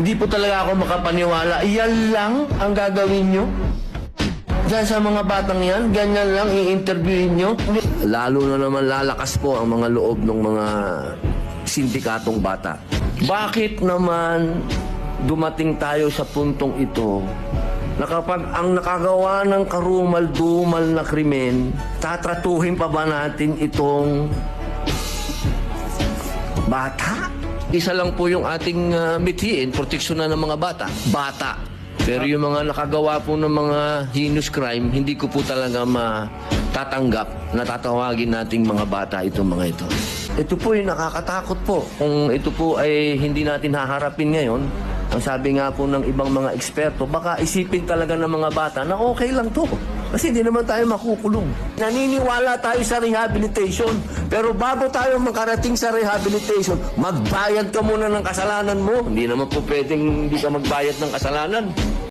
Hindi po talaga ako makapaniwala. Iyan lang ang gagawin nyo? Diyan sa mga batang yan, ganyan lang i-interviewin nyo? Lalo na naman lalakas po ang mga loob ng mga sindikatong bata. Bakit naman dumating tayo sa puntong ito na kapag ang nakagawa ng karumal-dumal na krimen, tatratuhin pa ba natin itong bata? Isa lang po yung ating uh, mithiin, proteksyon na ng mga bata. Bata. Pero yung mga nakagawa po ng mga heinous crime, hindi ko po talaga matatanggap na tatawagin nating mga bata itong mga ito. Ito po yung nakakatakot po. Kung ito po ay hindi natin haharapin ngayon, ang sabi nga po ng ibang mga eksperto, baka isipin talaga ng mga bata na okay lang to. Kasi hindi naman tayo makukulong. Naniniwala tayo sa rehabilitation. Pero bago tayo makarating sa rehabilitation, magbayad ka muna ng kasalanan mo. Hindi naman po pwedeng hindi ka magbayad ng kasalanan.